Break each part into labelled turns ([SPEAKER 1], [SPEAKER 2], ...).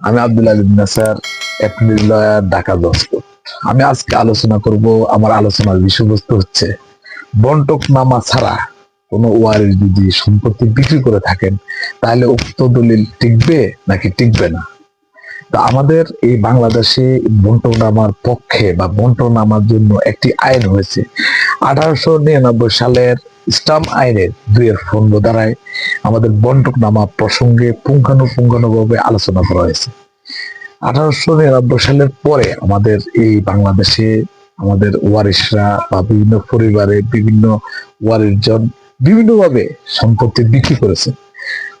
[SPEAKER 1] আমি আব্দুল আলিম নাসার April lawyer Dhaka দস্তক আমি আজকে আলোচনা করব আমার আলোচনার বিষয়বস্তু হচ্ছে, বন্টক নামা ছাড়া কোনো ওয়ারিশ যদি সম্পত্তি বিক্রি করে থাকেন, তাহলে উক্ত দলিল টিকবে নাকি টিকবে না? তা আমাদের এই বাংলাদেশে বন্টক নামার পক্ষে বা বন্টক নামার জন্য একটি আইন হয়েছে। আঠারোশো নিরানব্বই সালের স্টাম্প আইনের দুইয়ের ফন্ড দ্বারায় আমাদের বন্টক নামা প্রসঙ্গে পুঙ্খানুপুঙ্খানুভাবে আলোচনা করা হয়েছে। আঠারোশো নিরানব্বই সালের পরে আমাদের এই বাংলাদেশে আমাদের ওয়ারিশরা বা বিভিন্ন পরিবারে বিভিন্ন ওয়ারিশজন বিভিন্নভাবে সম্পত্তি বিক্রি করেছে।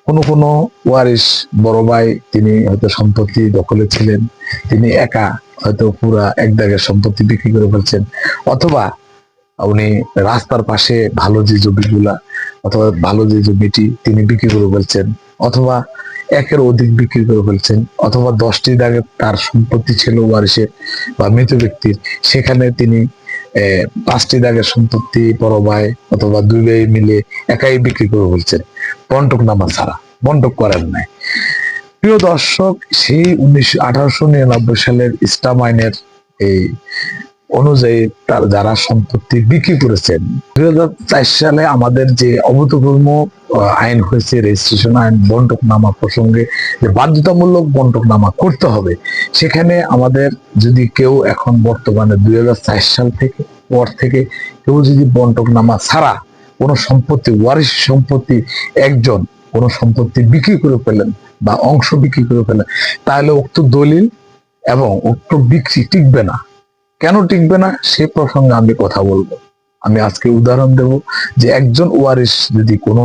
[SPEAKER 1] কোনো কোনো ওয়ারিশ বড় ভাই, তিনি হয়তো সম্পত্তি দখলে ছিলেন, তিনি একা হয়তো পুরা এক দাগের সম্পত্তি বিক্রি করে ফেলছেন, অথবা উনি রাস্তার পাশে ভালো যে জমিগুলা অথবা ভালো যে জমিটি তিনি বিক্রি করে ফেলছেন, অথবা একের অধিক বিক্রি করে ফেলছেন, অথবা দশটি দাগে তার সম্পত্তি ছিল ওয়ারিশের বা মৃত ব্যক্তির, সেখানে তিনি পাঁচটি দাগের সম্পত্তি বড় ভাই অথবা দুই ভাই মিলে একাই বিক্রি করে ফেলছেন, বন্টক নামা ছাড়া, বন্টক করেন নাই। প্রিয় দর্শক, সেই উনিশশো আঠারোশো নিরানব্বই সালের ইসলাম আইনের এই অনুযায়ী তার যারা সম্পত্তি বিক্রি করেছেন। দুই সালে আমাদের যে অভূতপূর্ব আইন হয়েছে রেজিস্ট্রেশন আইন বন্টক নামা প্রসঙ্গে যে বাধ্যতামূলক বন্টক নামা করতে হবে, সেখানে আমাদের যদি কেউ এখন বর্তমানে দুই হাজার চার সাল থেকে, পর থেকে কেউ যদি বন্টক নামা ছাড়া কোনো সম্পত্তি, ওয়ারিশ সম্পত্তি একজন কোনো সম্পত্তি বিক্রি করে ফেলেন বা অংশ বিক্রি করে ফেলেন, তাহলে উক্ত দলিল এবং উক্ত বিক্রি টিকবে না। কেন টিকবে না? সে প্রসঙ্গে আমি কথা বলব। আমি আজকে উদাহরণ দেব যে একজন ওয়ারিশ যদি কোনো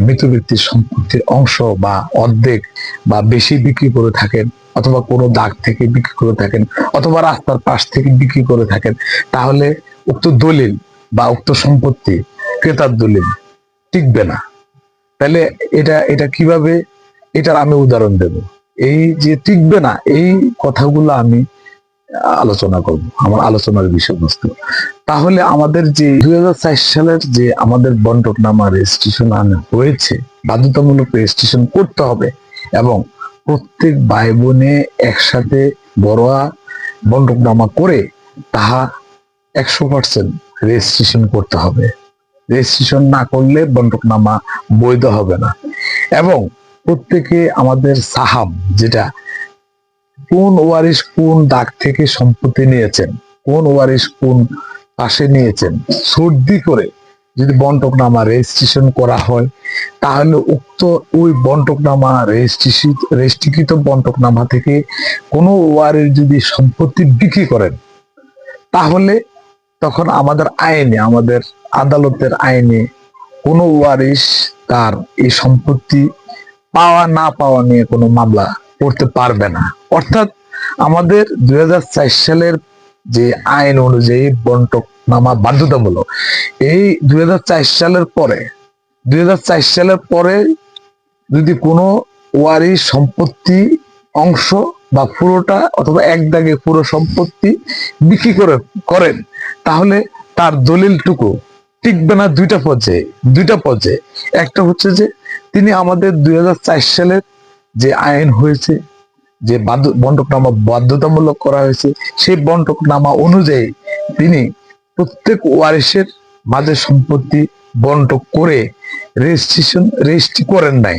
[SPEAKER 1] মৃত ব্যক্তির সম্পত্তির অংশ বা অর্ধেক বা বেশি বিক্রি করে থাকেন অথবা কোনো দাগ থেকে বিক্রি করে থাকেন অথবা রাস্তার পাশ থেকে বিক্রি করে থাকেন, তাহলে উক্ত দলিল বা উক্ত সম্পত্তি ক্রেতার দলিল টিকবে না। তাহলে এটা এটা কীভাবে? এটার আমি উদাহরণ দেব। এই যে টিকবে না, এই কথাগুলো আমি আলোচনা করব, আমার আলোচনার বিষয়বস্তু। তাহলে আমাদের যে দুই সালের যে আমাদের বন্টক নামা রেজিস্ট্রেশন আনা হয়েছে, বাধ্যতামূলক রেজিস্ট্রেশন করতে হবে এবং প্রত্যেক ভাই বোনে একসাথে বড়োয়া বন্টক নামা করে তাহা একশো পার্সেন্ট রেজিস্ট্রেশন করতে হবে। রেজিস্ট্রেশন না করলে বন্টক নামা বৈধ হবে না। এবং প্রত্যেকে আমাদের সাহাব, যেটা কোন ওয়ারিশ কোন দাগ থেকে সম্পত্তি নিয়েছেন? কোন ওয়ারিশ কোন পাশে নিয়েছেন? সর্দি করে যদি বন্টকনামা রেজিস্ট্রেশন করা হয়, তাহলে উক্ত ওই বন্টকনামা রেজিস্ট্রিকৃত বন্টকনামা থেকে কোনো ওয়ারিশ যদি সম্পত্তি বিক্রি করেন, তাহলে তখন আমাদের আইনে, আমাদের আদালতের আইনে কোনো ওয়ারিশ তার এই সম্পত্তি পাওয়া না পাওয়া নিয়ে কোনো মামলা করতে পারবে না। অর্থাৎ আমাদের দুই হাজার চার সালের যে আইন অনুযায়ী বন্টক নামা বাধ্যতামূলক, এই দুই হাজার চার সালের পরে, দুই হাজার চার সালের পরে যদি কোনো ওয়ারি সম্পত্তি অংশ বা পুরোটা অথবা এক দাগে পুরো সম্পত্তি বিক্রি করে, করেন, তাহলে তার দলিলটুকু টিকবে না দুইটা পর্যায়ে দুইটা পর্যায়ে। একটা হচ্ছে যে, তিনি আমাদের দুই হাজার চার সালের যে আইন হয়েছে যে বন্টকনামা বাধ্যতামূলক করা হয়েছে, সেই বন্টকনামা অনুযায়ী তিনি প্রত্যেক ওয়ারিশের মাঝে সম্পত্তি বন্টক করে রেজিস্ট্রেশন, রেজিস্ট্রি করেন নাই।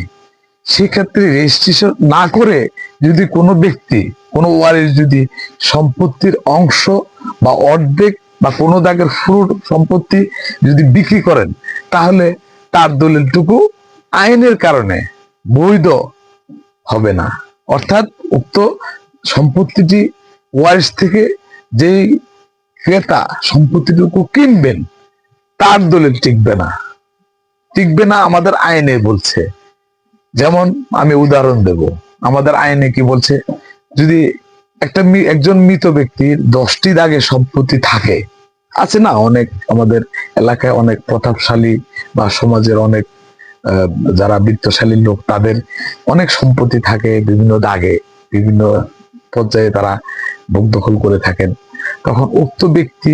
[SPEAKER 1] সেক্ষেত্রে রেজিস্ট্রেশন না করে যদি কোনো ব্যক্তি, কোনো ওয়ারিশ যদি সম্পত্তির অংশ বা অর্ধেক বা কোনো দাগের ফুল সম্পত্তি যদি বিক্রি করেন, তাহলে তার দলিলটুকু আইনের কারণে বৈধ হবে না। অর্থাৎ উক্ত সম্পত্তিটি ওয়ারিশ থেকে যেই ক্রেতা সম্পত্তিটুকু কিনবেন, তার দলিল টিকবে না। টিকবে না আমাদের আইনে বলছে। যেমন আমি উদাহরণ দেব। আমাদের আইনে কি বলছে? যদি একটা একজন মৃত ব্যক্তির দশটি দাগে সম্পত্তি থাকে, আছে না অনেক আমাদের এলাকায় অনেক প্রতাপশালী বা সমাজের অনেক যারা বৃত্তশালী লোক, তাদের অনেক সম্পত্তি থাকে বিভিন্ন দাগে। বিভিন্ন পর্যায়ে তারা ভোগ দখল করে থাকেন। তখন উক্ত ব্যক্তি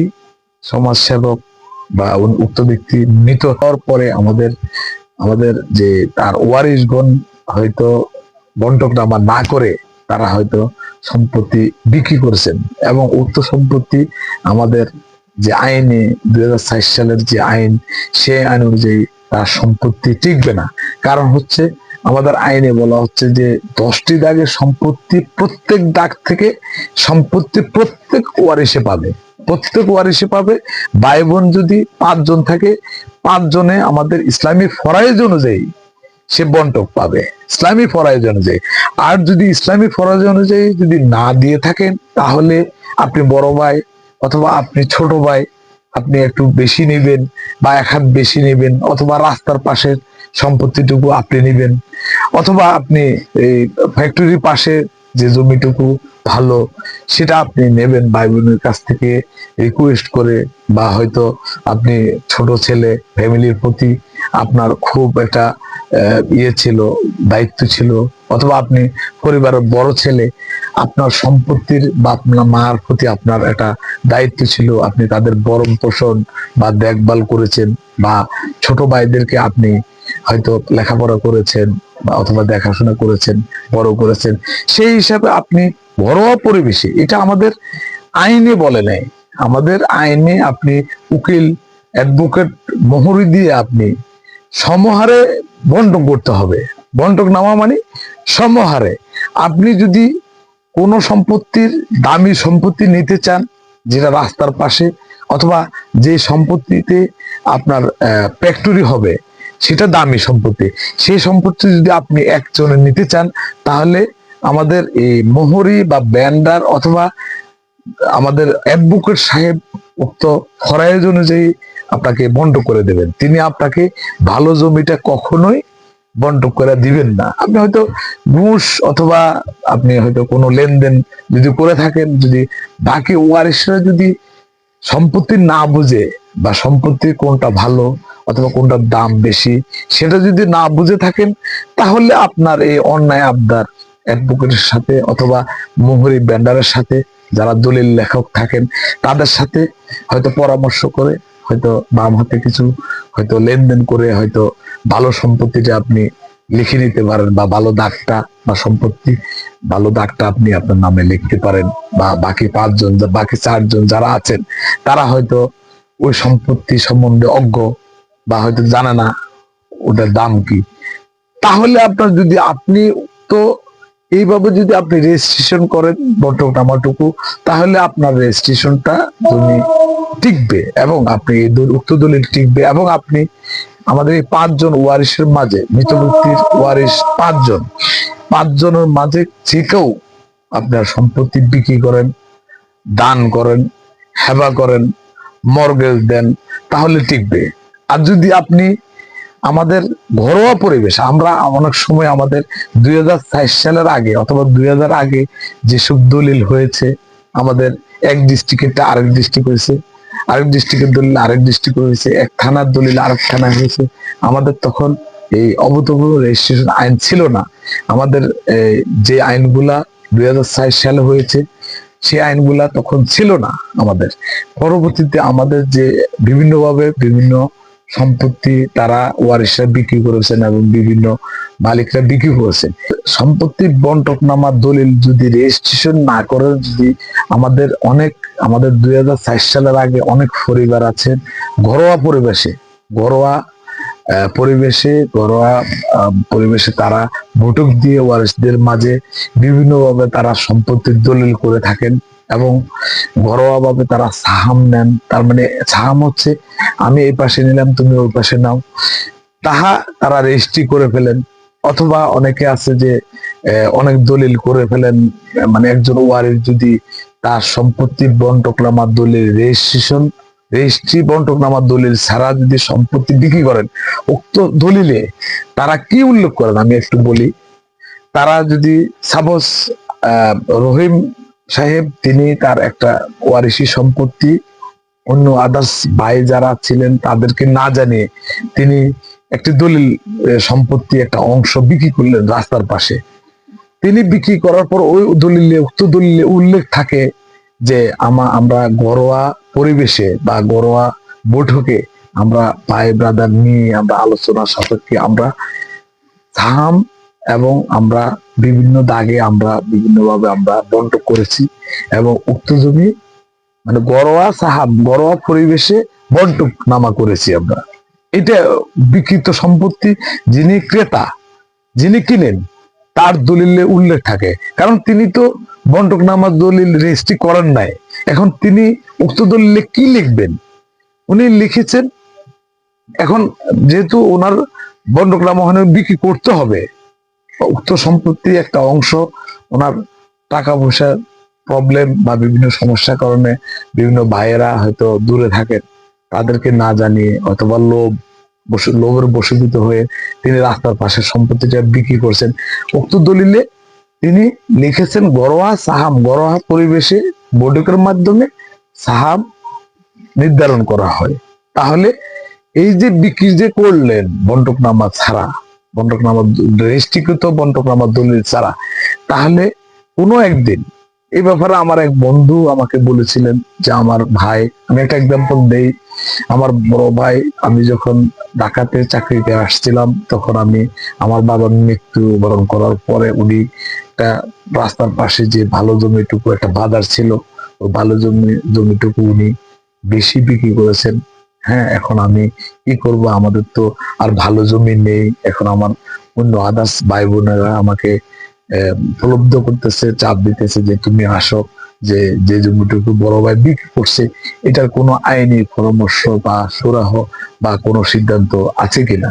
[SPEAKER 1] সমাজসেবক বা উক্ত ব্যক্তি মৃত হওয়ার পরে আমাদের আমাদের যে তার ওয়ারিশগণ হয়তো বন্টকনামা না করে তারা হয়তো সম্পত্তি বিক্রি করেছেন এবং উক্ত সম্পত্তি আমাদের যে আইনে দুই সালের যে আইন সেই আইন অনুযায়ী তার সম্পত্তি টিকবে না। কারণ হচ্ছে আমাদের আইনে বলা হচ্ছে যে দশটি দাগের সম্পত্তি প্রত্যেক দাগ থেকে সম্পত্তি প্রত্যেক ওয়ারিশে পাবে। প্রত্যেক ওয়ারিশে পাবে। ভাই বোন যদি পাঁচজন থাকে, পাঁচজনে আমাদের ইসলামী ফরাইজ অনুযায়ী সে বন্টক পাবে। ইসলামী ফরাইজ অনুযায়ী। আর যদি ইসলামী ফরাইজ অনুযায়ী যদি না দিয়ে থাকেন, তাহলে আপনি বড় ভাই অথবা আপনি ছোট ভাই, আপনি একটু বেশি নেবেন বা এক হাত বেশি নেবেন অথবা রাস্তার পাশের সম্পত্তিটুকু আপনি নেবেন। অথবা আপনি এই ফ্যাক্টরির পাশে যে জমিটুকু ভালো, সেটা আপনি নেবেন ভাই বোনের কাছ থেকে রিকোয়েস্ট করে বা হয়তো আপনি ছোট ছেলে ফ্যামিলির প্রতি আপনার খুব একটা ইয়ে ছিল, দায়িত্ব ছিল, অথবা আপনি পরিবারের বড় ছেলে, আপনার সম্পত্তির বা আপনার মার প্রতি আপনার একটা দায়িত্ব ছিল, আপনি তাদের বরণ পোষণ বা দেখভাল করেছেন বা ছোট ভাইদেরকে আপনি হয়তো লেখাপড়া করেছেন অথবা দেখাশোনা করেছেন, বড় করেছেন, সেই হিসাবে আপনি ঘরোয়া পরিবেশে, এটা আমাদের আইনে বলে নেই। আমাদের আইনে আপনি উকিল, অ্যাডভোকেট মোহরি দিয়ে আপনি সমহারে বন্টন করতে হবে। বন্টক নামা মানে সমহারে। আপনি যদি কোনো সম্পত্তির দামি সম্পত্তি নিতে চান, যেটা রাস্তার পাশে, অথবা যে সম্পত্তিতে আপনার ফ্যাক্টরি হবে সেটা দামি সম্পত্তি। সেই সম্পত্তি যদি আপনি একজনে নিতে চান, তাহলে আমাদের এই মোহরি বা ব্যান্ডার অথবা আমাদের অ্যাডভোকেট সাহেব উক্ত খরাইজ অনুযায়ী আপনাকে বন্ড করে দেবেন। তিনি আপনাকে ভালো জমিটা কখনোই বন্টক করে দিবেন না। আপনি হয়তো ঘুষ অথবা আপনি হয়তো কোনো লেনদেন যদি করে থাকেন, যদি বাকি ওয়ারিশরা যদি সম্পত্তি না বুঝে বা সম্পত্তি কোনটা ভালো অথবা কোনটার দাম বেশি, সেটা যদি না বুঝে থাকেন, তাহলে আপনার এই অন্যায় আবদার অ্যাডভোকেটের সাথে অথবা মোহরি ব্যান্ডারের সাথে, যারা দলিল লেখক থাকেন, তাদের সাথে হয়তো পরামর্শ করে, হয়তো বাম হাতে কিছু হয়তো লেনদেন করে, হয়তো ভালো সম্পত্তিটা আপনি লিখে নিতে পারেন বা ভালো দাগটা বা সম্পত্তি, ভালো দাগটা আপনি আপনার নামে লিখতে পারেন বা বাকি পাঁচজন, বাকি চারজন যারা আছেন, তারা হয়তো ওই সম্পত্তি সম্বন্ধে অজ্ঞ বা হয়তো জানে না ওটার দাম কি। তাহলে আপনার যদি আপনি তো এইভাবে যদি আপনি রেজিস্ট্রেশন করেন বটক নামাটুকু তাহলে আপনার রেজিস্ট্রেশনটা জমি টিকবে এবং আপনি এই উক্ত দলিল টিকবে এবং আপনি আমাদের এই পাঁচজন ওয়ারিশের মাঝে, মৃত ব্যক্তির ওয়ারিশ পাঁচজন, পাঁচজনের মাঝে যে কেউ আপনার সম্পত্তি বিক্রি করেন, দান করেন হেবা করেন মর্গেজ দেন, তাহলে টিকবে। আর যদি আপনি আমাদের ঘরোয়া পরিবেশ, আমরা অনেক সময় আমাদের দুই সালের আগে অথবা দুই হাজার আগে যেসব দলিল হয়েছে, আমাদের এক ডিস্ট্রিক্টেরটা আরেক ডিস্ট্রিক্ট হয়েছে, আরেক ডিস্ট্রিক্টের দলিল আরেক ডিস্ট্রিক্ট হয়েছে, এক থানার দলিল আরেক থানায় হয়েছে, আমাদের তখন এই অভূতপূর্ব রেজিস্ট্রেশন আইন ছিল না। আমাদের যে আইনগুলা দুই সালে হয়েছে সেই আইনগুলা তখন ছিল না আমাদের। পরবর্তীতে আমাদের যে বিভিন্নভাবে বিভিন্ন সম্পত্তি তারা ওয়ারিশরা বিক্রি করেছেন এবং বিভিন্ন মালিকরা বিক্রি করেছেন। সম্পত্তি বন্টকনামা দলিল যদি রেজিস্ট্রেশন না করে যদি আমাদের অনেক, আমাদের দুই সালের আগে অনেক পরিবার আছেন, ঘরোয়া পরিবেশে, ঘরোয়া পরিবেশে ঘরোয়া পরিবেশে তারা বৈঠক দিয়ে ওয়ারিশদের মাঝে বিভিন্নভাবে তারা সম্পত্তির দলিল করে থাকেন এবং ঘরোয়া ভাবে তারা সাহাম নেন। তার মানে সাহাম হচ্ছে, আমি এই পাশে নিলাম, তুমি ওই পাশে নাও। তাহা তারা রেজিস্ট্রি করে ফেলেন। অথবা অনেকে আছে যে অনেক দলিল করে ফেলেন। মানে একজন ওয়ারির যদি তার সম্পত্তি বন্টকনামা দলিল রেজিস্ট্রেশন রেজিস্ট্রি বন্টকনামা দলিল ছাড়া যদি সম্পত্তি বিক্রি করেন, উক্ত দলিলে তারা কি উল্লেখ করেন? আমি একটু বলি, তারা যদি সাপোজ রহিম সাহেব, তিনি তার একটা ওয়ারিশি সম্পত্তি, অন্য আদার্স ভাই যারা ছিলেন তাদেরকে না জানিয়ে তিনি একটি দলিল সম্পত্তি, একটা অংশ বিক্রি করলেন রাস্তার পাশে। তিনি বিক্রি করার পর ওই দলিলে, উক্ত দলিলে উল্লেখ থাকে যে আমা, আমরা ঘরোয়া পরিবেশে বা ঘরোয়া বৈঠকে আমরা ভাই ব্রাদার নিয়ে আমরা আলোচনা সাপেক্ষে আমরা সাহাম এবং আমরা বিভিন্ন দাগে আমরা বিভিন্নভাবে আমরা বন্টক করেছি এবং উক্ত জমি মানে গড়োয়া সাহাব গড়োয়া পরিবেশে বন্টক নামা করেছি আমরা। এটা বিকৃত সম্পত্তি যিনি ক্রেতা, যিনি কিনেন, তার দলিলে উল্লেখ থাকে। কারণ তিনি তো বন্টক নামা দলিল রেজিস্ট্রি করেন নাই। এখন তিনি উক্ত দলিলে কি লিখবেন? উনি লিখেছেন, এখন যেহেতু ওনার বন্টক নামা বিক্রি করতে হবে, উক্ত সম্পত্তি একটা অংশ ওনার টাকা পয়সার প্রবলেম বা বিভিন্ন সমস্যার কারণে বিভিন্ন ভাইয়েরা হয়তো দূরে থাকেন। তাদেরকে না জানিয়ে অথবা লোভ লোভের বশীভূত হয়ে তিনি রাস্তার পাশে সম্পত্তিটা বিক্রি করছেন। উক্ত দলিলে তিনি লিখেছেন গড়োয়া সাহাম গড়োয়া পরিবেশে বৈঠকের মাধ্যমে সাহাম নির্ধারণ করা হয়। তাহলে এই যে বিক্রি যে করলেন বন্টকনামা ছাড়া, বন্টকনামা রেজিস্ট্রিকৃত বন্টকনামা দলিল ছাড়া, তাহলে কোনো একদিন এই ব্যাপারে আমার এক বন্ধু আমাকে বলেছিলেন যে, আমার ভাই, আমি একটা এক্সাম্পল দেই আমার বড় ভাই আমি যখন ঢাকাতে চাকরিতে আসছিলাম তখন আমি আমার বাবার মৃত্যু বরণ করার পরে উনি একটা রাস্তার পাশে যে ভালো জমিটুকু একটা বাজার ছিল ওই ভালো জমি জমিটুকু উনি বেশি বিক্রি করেছেন। হ্যাঁ এখন আমি কি করব? আমাদের তো আর ভালো জমি নেই। এখন আমার অন্য আদার্স ভাই বোনেরা আমাকে আহ, প্রলুব্ধ করতেছে চাপ দিতেছে যে তুমি আসো। যে যে জমিটুকু বড় ভাই বিক্রি করছে, এটার কোনো আইনি পরামর্শ বা সুরাহ বা কোনো সিদ্ধান্ত আছে কিনা?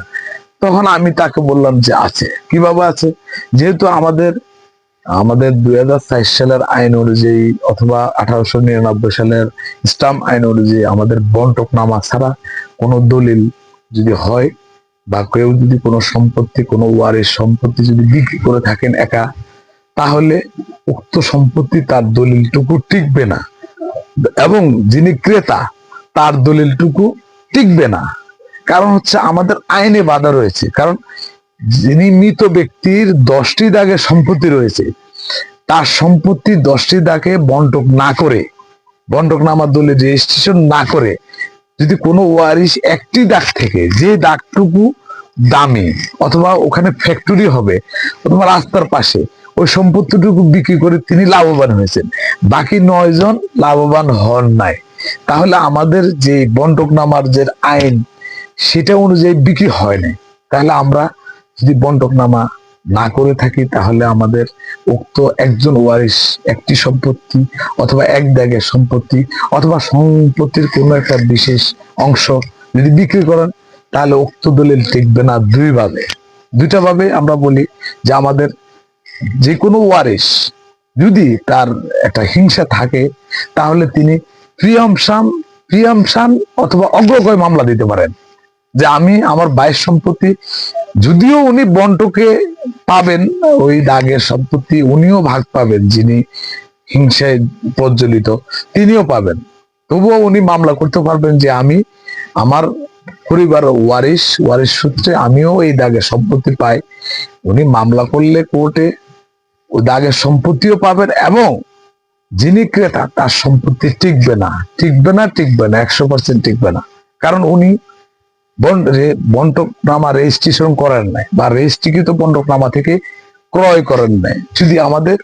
[SPEAKER 1] তখন আমি তাকে বললাম যে আছে। কীভাবে আছে? যেহেতু আমাদের আমাদের দুই হাজার সালের আইন অনুযায়ী অথবা আঠারোশো নিরানব্বই সালের স্টাম্প আইন অনুযায়ী আমাদের বন্টক নামা ছাড়া কোনো দলিল যদি হয় বা কেউ যদি কোনো সম্পত্তি, কোনো ওয়ারের সম্পত্তি যদি বিক্রি করে থাকেন একা তাহলে উক্ত সম্পত্তি তার দলিলটুকু টিকবে না। এবং যিনি ক্রেতা, তার দলিলটুকু টিকবে না। কারণ হচ্ছে আমাদের আইনে বাধা রয়েছে। কারণ যিনি মৃত ব্যক্তির দশটি দাগে সম্পত্তি রয়েছে, তার সম্পত্তি দশটি দাগে বন্টক না করে, বন্টক নামার দলে রেজিস্ট্রেশন না করে, যদি কোনো ওয়ারিশ একটি দাগ থেকে যে দাগটুকু দামি অথবা ওখানে ফ্যাক্টরি হবে, অথবা রাস্তার পাশে ওই সম্পত্তিটুকু বিক্রি করে তিনি লাভবান হয়েছেন। বাকি নয় জন লাভবান হন নাই। তাহলে আমাদের যে বন্টক নামার যে আইন, সেটা অনুযায়ী বিক্রি হয় নাই। তাহলে আমরা যদি বন্টক নামা না করে থাকি, তাহলে আমাদের উক্ত একজন ওয়ারিশ, একটি সম্পত্তি অথবা এক দাগের সম্পত্তি অথবা সম্পত্তির কোনো একটা বিশেষ অংশ যদি বিক্রি করেন, তাহলে উক্ত দলিল টিকবে না দুইভাবে। দুইটা ভাবে আমরা বলি যে আমাদের যে কোনো ওয়ারিশ যদি তার একটা হিংসা থাকে, তাহলে তিনি প্রিয়মসান প্রিয়মসান অথবা অগ্রগয় মামলা দিতে পারেন। যে আমি আমার বাইশ সম্পত্তি, যদিও উনি বন্টকে পাবেন, ওই দাগের সম্পত্তি উনিও ভাগ পাবেন, যিনি হিংসায় প্রজ্বলিত, তিনিও পাবেন। তবুও উনি মামলা করতে পারবেন যে আমি আমার পরিবার ওয়ারিশ ওয়ারিশ সূত্রে আমিও এই দাগের সম্পত্তি পাই। উনি মামলা করলে কোর্টে ওই দাগের সম্পত্তিও পাবেন এবং যিনি ক্রেতা, তার সম্পত্তি টিকবে না। টিকবে না টিকবে না, একশো পার্সেন্ট টিকবে না। কারণ উনি বন্টকনামা রেজিস্ট্রেশন করেন নাই বা রেজিস্ট্রিকৃত বন্টকনামা থেকে ক্রয় করেন নাই। যদি আমাদের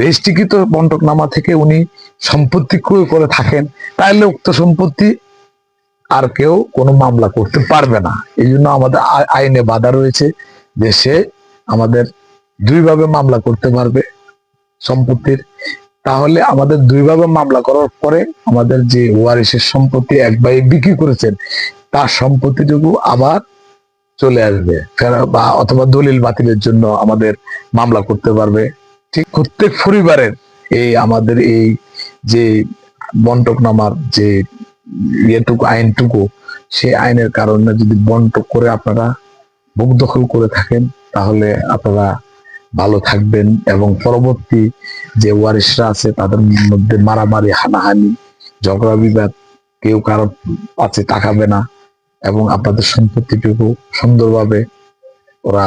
[SPEAKER 1] রেজিস্ট্রিকৃত বন্টকনামা থেকে উনি সম্পত্তি ক্রয় করে থাকেন তাহলে উক্ত সম্পত্তি আর কেউ কোনো মামলা করতে পারবে না। এই জন্য আমাদের আইনে বাধা রয়েছে যে সে আমাদের দুইভাবে মামলা করতে পারবে সম্পত্তির। তাহলে আমাদের দুইভাবে মামলা করার পরে আমাদের যে ওয়ারিশের সম্পত্তি এক ভাই বিক্রি করেছেন, তার সম্পত্তিটুকু আবার চলে আসবে। বা অথবা দলিল বাতিলের জন্য আমাদের মামলা করতে পারবে। ঠিক প্রত্যেক পরিবারের এই আমাদের এই যে বন্টকনামার যে ইয়েটুকু, আইনটুকু, সেই আইনের কারণে যদি বন্টক করে আপনারা বুক দখল করে থাকেন, তাহলে আপনারা ভালো থাকবেন এবং পরবর্তী যে ওয়ারিশরা আছে, তাদের মধ্যে মারামারি, হানাহানি, ঝগড়া, বিবাদ কেউ কারও কাছে তাকাবে না এবং আপনাদের সম্পত্তিটুকু সুন্দরভাবে ওরা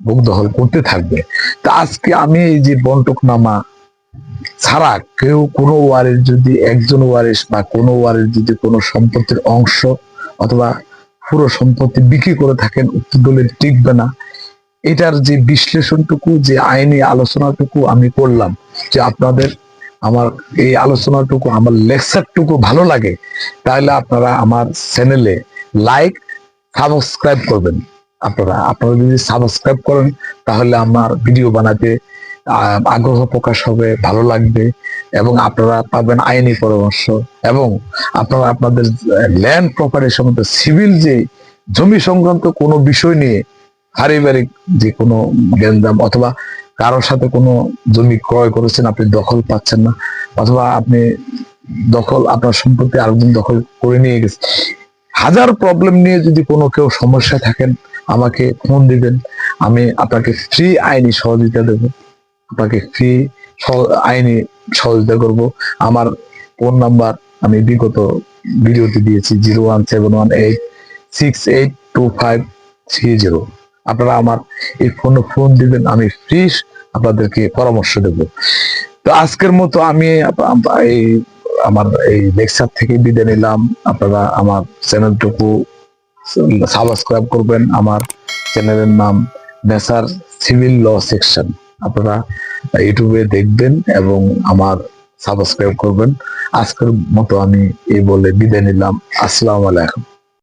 [SPEAKER 1] বুক দখল করতে থাকবে। তা আজকে আমি এই যে বন্টকনামা ছাড়া কেউ কোনো ওয়ারের যদি, একজন ওয়ারিশ বা কোনো ওয়ারের যদি কোনো সম্পত্তির অংশ অথবা পুরো সম্পত্তি বিক্রি করে থাকেন উক্ত দলিল টিকবে না। এটার যে বিশ্লেষণটুকু, যে আইনি আলোচনাটুকু আমি করলাম, যে আপনাদের আমার এই আলোচনাটুকু, আমার লেকচারটুকু ভালো লাগে, তাহলে আপনারা আমার চ্যানেলে লাইক সাবস্ক্রাইব করবেন। আপনারা আপনারা যদি সাবস্ক্রাইব করেন, তাহলে আমার ভিডিও বানাতে আগ্রহ প্রকাশ হবে, ভালো লাগবে, এবং আপনারা পাবেন আইনি পরামর্শ, এবং আপনারা আপনাদের ল্যান্ড প্রপার্টির সম্বন্ধে সিভিল যে জমি সংক্রান্ত কোনো বিষয় নিয়ে পারিবারিক যে কোনো গ্যাঞ্জাম অথবা কারোর সাথে কোনো জমি ক্রয় করেছেন, আপনি দখল পাচ্ছেন না, অথবা আপনি দখল, আপনার সম্পত্তি আরেকজন দখল করে নিয়ে গেছে। হাজার প্রবলেম নিয়ে যদি কোনো কেউ সমস্যা থাকেন, আমাকে ফোন দিবেন, আমি আপনাকে ফ্রি আইনি সহযোগিতা দেব। আপনাকে ফ্রি আইনি সহযোগিতা করব। আমার ফোন নাম্বার আমি বিগত ভিডিওতে দিয়েছি zero one seven one eight six eight two five three zero আপনারা আমার এই ফোনে ফোন দিবেন, আমি ফ্রি আপনাদেরকে পরামর্শ দেব। তো আজকের মতো আমি এই আমার এই লেকচার থেকে বিদায় নিলাম। আপনারা আমার চ্যানেলটুকু সাবস্ক্রাইব করবেন। আমার চ্যানেলের নাম নেসার সিভিল ল সেকশন। আপনারা ইউটিউবে দেখবেন এবং আমার সাবস্ক্রাইব করবেন। আজকের মতো আমি এই বলে বিদায় নিলাম। আসসালামু আলাইকুম।